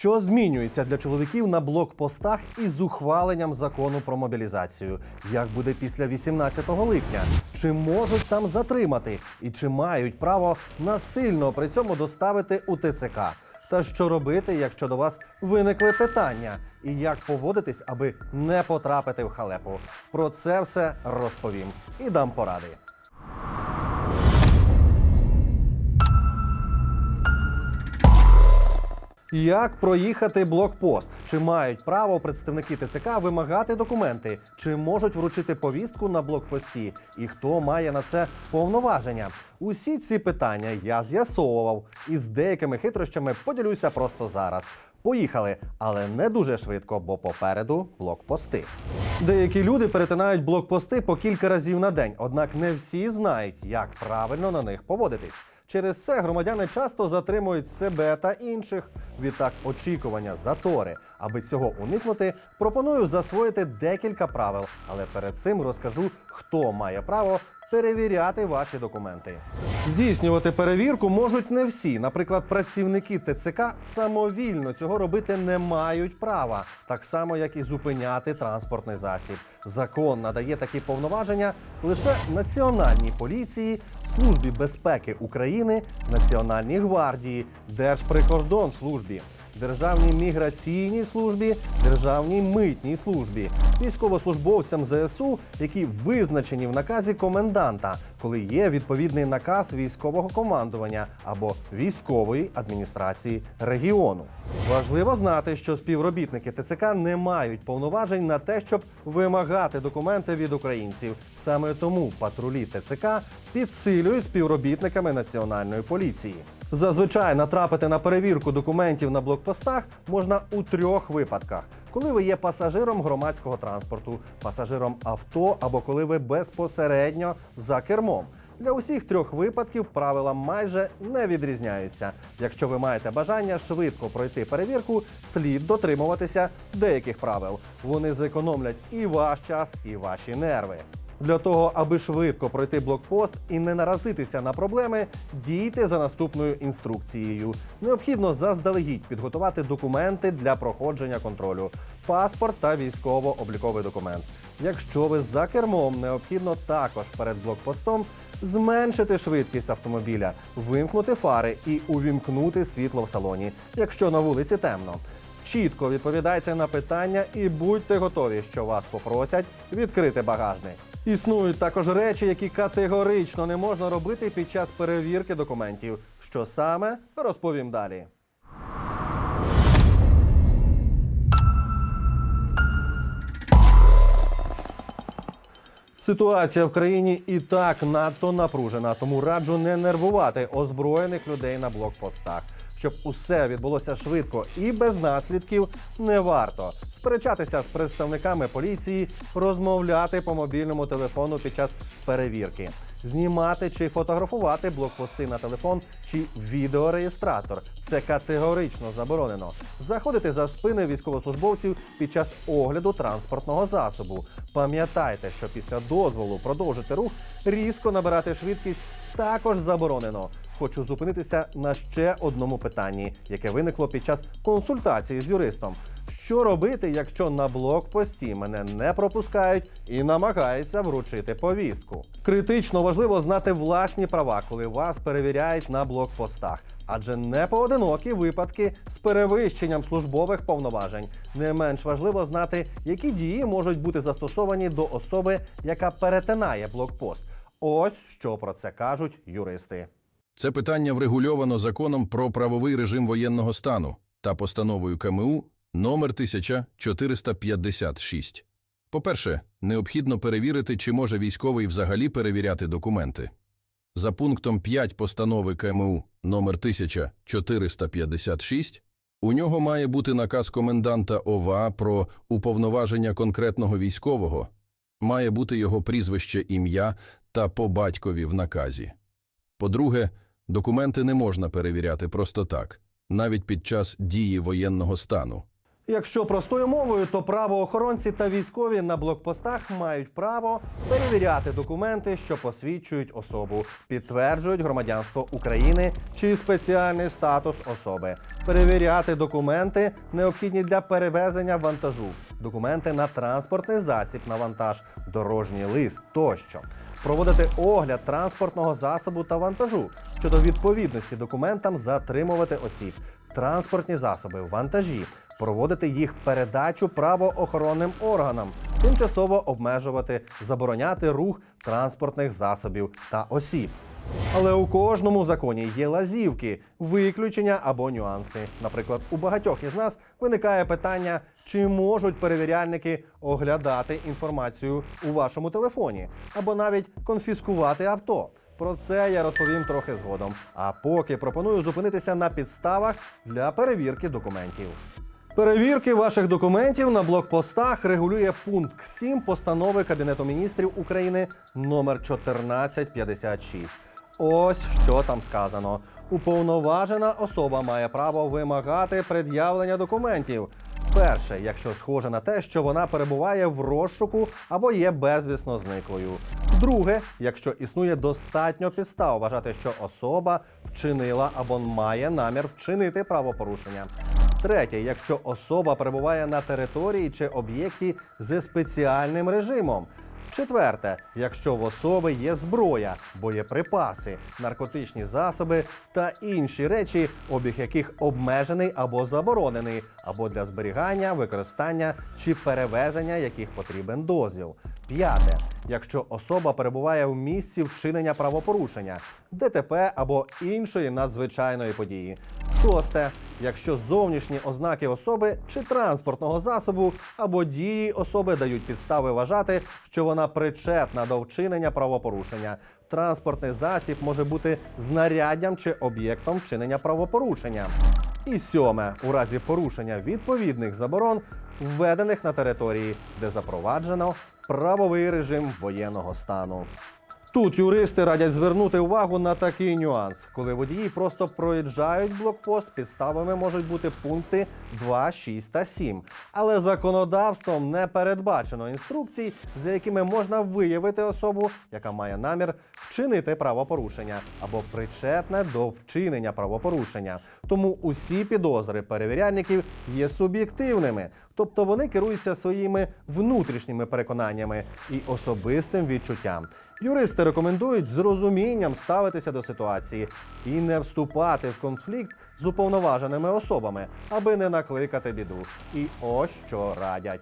Що змінюється для чоловіків на блокпостах із ухваленням закону про мобілізацію? Як буде після 18 липня? Чи можуть сам затримати? І чи мають право насильно при цьому доставити у ТЦК? Та що робити, якщо до вас виникли питання? І як поводитись, аби не потрапити в халепу? Про це все розповім і дам поради. Як проїхати блокпост? Чи мають право представники ТЦК вимагати документи? Чи можуть вручити повістку на блокпості? І хто має на це повноваження? Усі ці питання я з'ясовував і з деякими хитрощами поділюся просто зараз. Поїхали, але не дуже швидко, бо попереду блокпости. Деякі люди перетинають блокпости по кілька разів на день, однак не всі знають, як правильно на них поводитись. Через це громадяни часто затримують себе та інших. Відтак, очікування затори. Аби цього уникнути, пропоную засвоїти декілька правил, але перед цим розкажу, хто має право перевіряти ваші документи. Здійснювати перевірку можуть не всі. Наприклад, працівники ТЦК самовільно цього робити не мають права, так само як і зупиняти транспортний засіб. Закон надає такі повноваження лише Національній поліції, Службі безпеки України, Національній гвардії, Держприкордонслужбі. Державній міграційній службі, Державній митній службі, військовослужбовцям ЗСУ, які визначені в наказі коменданта, коли є відповідний наказ військового командування або військової адміністрації регіону. Важливо знати, що співробітники ТЦК не мають повноважень на те, щоб вимагати документи від українців. Саме тому патрулі ТЦК підсилюють співробітниками національної поліції. Зазвичай натрапити на перевірку документів на блокпостах можна у трьох випадках: коли ви є пасажиром громадського транспорту, пасажиром авто або коли ви безпосередньо за кермом. Для усіх трьох випадків правила майже не відрізняються. Якщо ви маєте бажання швидко пройти перевірку, слід дотримуватися деяких правил. Вони зекономлять і ваш час, і ваші нерви. Для того, аби швидко пройти блокпост і не наразитися на проблеми, дійте за наступною інструкцією. Необхідно заздалегідь підготувати документи для проходження контролю: паспорт та військово-обліковий документ. Якщо ви за кермом, необхідно також перед блокпостом зменшити швидкість автомобіля, вимкнути фари і увімкнути світло в салоні, якщо на вулиці темно. Чітко відповідайте на питання і будьте готові, що вас попросять відкрити багажник. Існують також речі, які категорично не можна робити під час перевірки документів. Що саме розповім далі. Ситуація в країні і так надто напружена, тому раджу не нервувати озброєних людей на блокпостах. Щоб усе відбулося швидко і без наслідків, не варто сперечатися з представниками поліції, розмовляти по мобільному телефону під час перевірки, знімати чи фотографувати блокпости на телефон чи відеореєстратор. Це категорично заборонено. Заходити за спини військовослужбовців під час огляду транспортного засобу. Пам'ятайте, що після дозволу продовжити рух різко набирати швидкість також заборонено. Хочу зупинитися на ще одному питанні, яке виникло під час консультації з юристом. Що робити, якщо на блокпості мене не пропускають і намагаються вручити повістку? Критично важливо знати власні права, коли вас перевіряють на блокпостах, адже не поодинокі випадки з перевищенням службових повноважень. Не менш важливо знати, які дії можуть бути застосовані до особи, яка перетинає блокпост. Ось що про це кажуть юристи. Це питання врегульовано законом про правовий режим воєнного стану та постановою КМУ номер 1456. По-перше, необхідно перевірити, чи може військовий взагалі перевіряти документи. За пунктом 5 постанови КМУ номер 1456 у нього має бути наказ коменданта ОВА про уповноваження конкретного військового, має бути його прізвище, ім'я та по батькові в наказі. По-друге, документи не можна перевіряти просто так, навіть під час дії воєнного стану. Якщо простою мовою, то правоохоронці та військові на блокпостах мають право перевіряти документи, що посвідчують особу, підтверджують громадянство України чи спеціальний статус особи, перевіряти документи, необхідні для перевезення вантажу, документи на транспортний засіб на вантаж, дорожній лист тощо, проводити огляд транспортного засобу та вантажу щодо відповідності документам затримувати осіб, транспортні засоби, вантажі, проводити їх передачу правоохоронним органам, тимчасово обмежувати, забороняти рух транспортних засобів та осіб. Але у кожному законі є лазівки, виключення або нюанси. Наприклад, у багатьох із нас виникає питання, чи можуть перевіряльники оглядати інформацію у вашому телефоні, або навіть конфіскувати авто. Про це я розповім трохи згодом. А поки пропоную зупинитися на підставах для перевірки документів. Перевірки ваших документів на блокпостах регулює пункт 7 постанови Кабінету міністрів України номер 1456. Ось що там сказано. Уповноважена особа має право вимагати пред'явлення документів. Перше, якщо схоже на те, що вона перебуває в розшуку або є безвісно зниклою. Друге, якщо існує достатньо підстав вважати, що особа вчинила або має намір вчинити правопорушення. Третє, якщо особа перебуває на території чи об'єкті зі спеціальним режимом. Четверте, якщо в особи є зброя, боєприпаси, наркотичні засоби та інші речі, обіг яких обмежений або заборонений, або для зберігання, використання чи перевезення яких потрібен дозвіл. П'яте, якщо особа перебуває в місці вчинення правопорушення, ДТП або іншої надзвичайної події. Шосте, якщо зовнішні ознаки особи чи транспортного засобу або дії особи дають підстави вважати, що вона причетна до вчинення правопорушення. Транспортний засіб може бути знаряддям чи об'єктом вчинення правопорушення. І сьоме, у разі порушення відповідних заборон, введених на території, де запроваджено правовий режим воєнного стану. Тут юристи радять звернути увагу на такий нюанс, коли водії просто проїжджають блокпост, підставами можуть бути пункти 2, 6 та 7. Але законодавством не передбачено інструкцій, за якими можна виявити особу, яка має намір вчинити правопорушення або причетне до вчинення правопорушення. Тому усі підозри перевіряльників є суб'єктивними, тобто вони керуються своїми внутрішніми переконаннями і особистим відчуттям. Юристи рекомендують з розумінням ставитися до ситуації і не вступати в конфлікт з уповноваженими особами, аби не накликати біду. І ось що радять.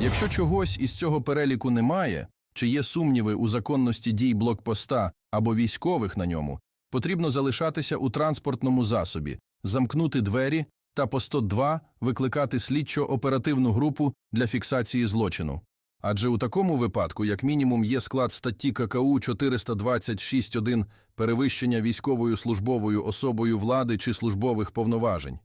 Якщо чогось із цього переліку немає, чи є сумніви у законності дій блокпоста або військових на ньому, потрібно залишатися у транспортному засобі, замкнути двері та по 102 викликати слідчо-оперативну групу для фіксації злочину. Адже у такому випадку, як мінімум, є склад статті ККУ 426.1 перевищення військовою службовою особою влади чи службових повноважень.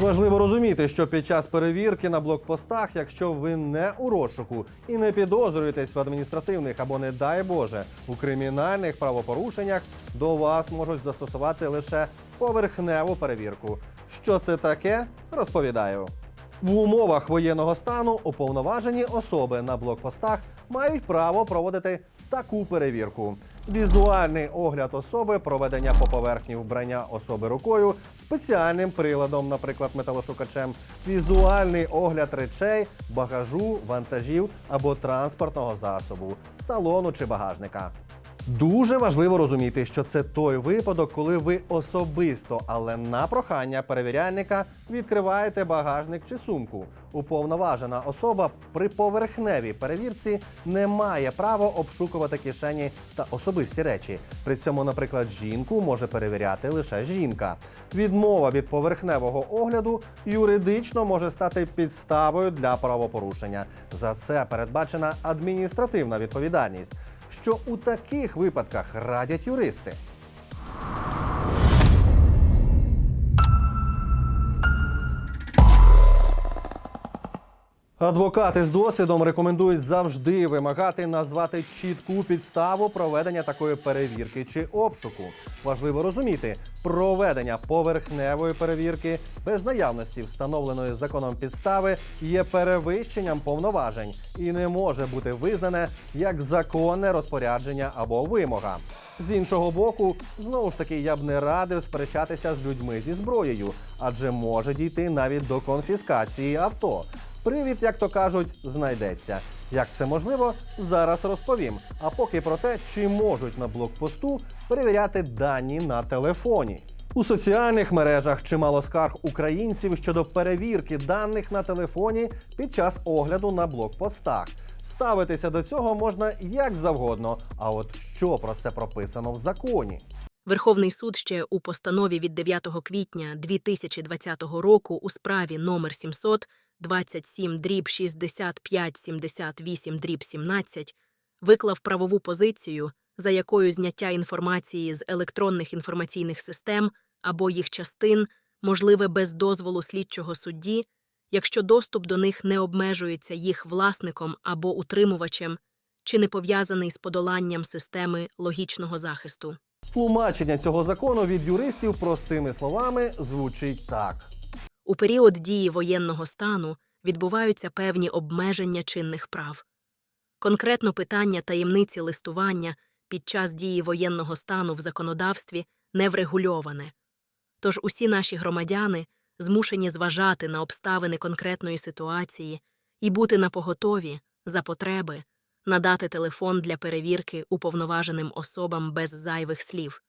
Важливо розуміти, що під час перевірки на блокпостах, якщо ви не у розшуку і не підозрюєтесь в адміністративних або, не дай Боже, у кримінальних правопорушеннях, до вас можуть застосувати лише поверхневу перевірку. Що це таке? Розповідаю. В умовах воєнного стану уповноважені особи на блокпостах мають право проводити таку перевірку: візуальний огляд особи, проведення по поверхні вбрання особи рукою, спеціальним приладом, наприклад, металошукачем, візуальний огляд речей, багажу, вантажів або транспортного засобу, салону чи багажника. Дуже важливо розуміти, що це той випадок, коли ви особисто, але на прохання перевіряльника відкриваєте багажник чи сумку. Уповноважена особа при поверхневій перевірці не має права обшукувати кишені та особисті речі. При цьому, наприклад, жінку може перевіряти лише жінка. Відмова від поверхневого огляду юридично може стати підставою для правопорушення. За це передбачена адміністративна відповідальність що у таких випадках радять юристи. Адвокати з досвідом рекомендують завжди вимагати назвати чітку підставу проведення такої перевірки чи обшуку. Важливо розуміти, проведення поверхневої перевірки без наявності встановленої законом підстави є перевищенням повноважень і не може бути визнане як законне розпорядження або вимога. З іншого боку, знову ж таки, я б не радив сперечатися з людьми зі зброєю, адже може дійти навіть до конфіскації авто. Привід, як то кажуть, знайдеться. Як це можливо, зараз розповім. А поки про те, чи можуть на блокпосту перевіряти дані на телефоні. У соціальних мережах чимало скарг українців щодо перевірки даних на телефоні під час огляду на блокпостах. Ставитися до цього можна як завгодно. А от що про це прописано в законі? Верховний суд ще у постанові від 9 квітня 2020 року у справі номер 700 27 дріб 65 78 дріб 17 виклав правову позицію, за якою зняття інформації з електронних інформаційних систем або їх частин можливе без дозволу слідчого судді, якщо доступ до них не обмежується їх власником або утримувачем чи не пов'язаний з подоланням системи логічного захисту. Тлумачення цього закону від юристів простими словами звучить так. У період дії воєнного стану відбуваються певні обмеження чинних прав. Конкретно питання таємниці листування під час дії воєнного стану в законодавстві не врегульоване. Тож усі наші громадяни змушені зважати на обставини конкретної ситуації і бути напоготові за потреби надати телефон для перевірки уповноваженим особам без зайвих слів.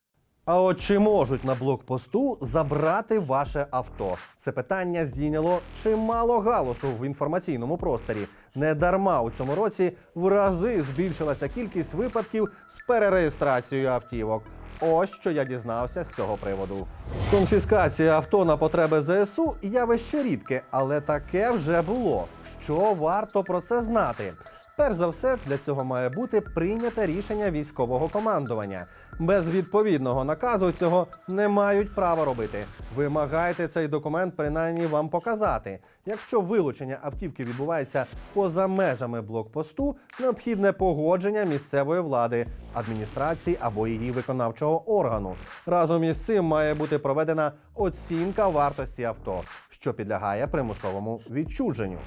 А от чи можуть на блокпосту забрати ваше авто? Це питання зійняло чимало галусу в інформаційному просторі. Недарма у цьому році в рази збільшилася кількість випадків з перереєстрацією автівок. Ось що я дізнався з цього приводу. Конфіскація авто на потреби ЗСУ явище рідке, але таке вже було. Що варто про це знати? Перш за все, для цього має бути прийняте рішення військового командування. Без відповідного наказу цього не мають права робити. Вимагайте цей документ принаймні вам показати. Якщо вилучення автівки відбувається поза межами блокпосту, необхідне погодження місцевої влади, адміністрації або її виконавчого органу. Разом із цим має бути проведена оцінка вартості авто, що підлягає примусовому відчуженню.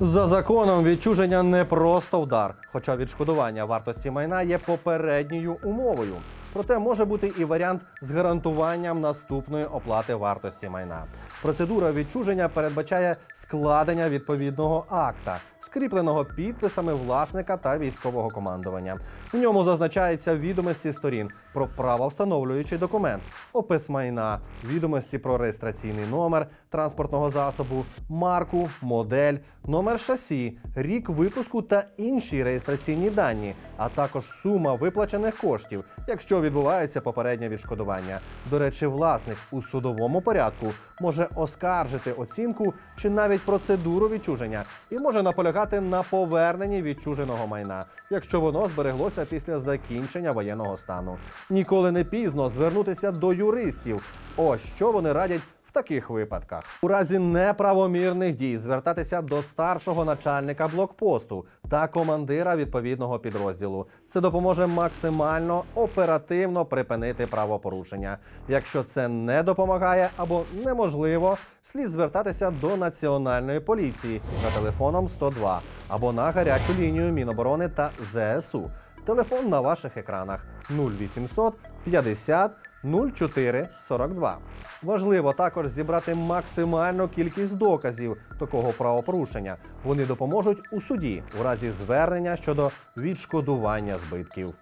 За законом відчуження не просто удар, хоча відшкодування вартості майна є попередньою умовою. Проте може бути і варіант з гарантуванням наступної оплати вартості майна. Процедура відчуження передбачає складення відповідного акта, скріпленого підписами власника та військового командування. В ньому зазначаються відомості сторін про правовстановлюючий документ, опис майна, відомості про реєстраційний номер транспортного засобу, марку, модель, номер шасі, рік випуску та інші реєстраційні дані, а також сума виплачених коштів, якщо відбувається попереднє відшкодування. До речі, власник у судовому порядку може оскаржити оцінку чи навіть процедуру відчуження і може наполягати на поверненні відчуженого майна, якщо воно збереглося після закінчення воєнного стану. Ніколи не пізно звернутися до юристів. Ось що вони радять таких випадках. У разі неправомірних дій звертатися до старшого начальника блокпосту та командира відповідного підрозділу. Це допоможе максимально оперативно припинити правопорушення. Якщо це не допомагає або неможливо, слід звертатися до національної поліції за телефоном 102 або на гарячу лінію Міноборони та ЗСУ. Телефон на ваших екранах 0800 50 04 42. Важливо також зібрати максимальну кількість доказів такого правопорушення. Вони допоможуть у суді у разі звернення щодо відшкодування збитків.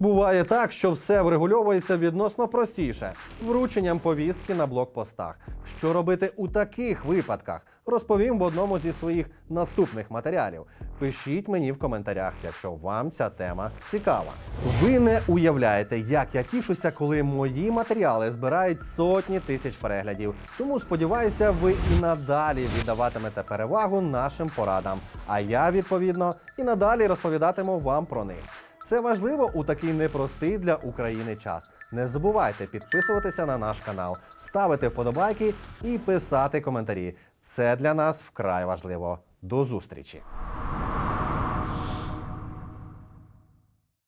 Буває так, що все врегульовується відносно простіше врученням повістки на блокпостах. Що робити у таких випадках? Розповім в одному зі своїх наступних матеріалів. Пишіть мені в коментарях, якщо вам ця тема цікава. Ви не уявляєте, як я тішуся, коли мої матеріали збирають сотні тисяч переглядів. Тому сподіваюся, ви і надалі віддаватимете перевагу нашим порадам. А я відповідно і надалі розповідатиму вам про них. Це важливо у такий непростий для України час. Не забувайте підписуватися на наш канал, ставити вподобайки і писати коментарі. Це для нас вкрай важливо. До зустрічі!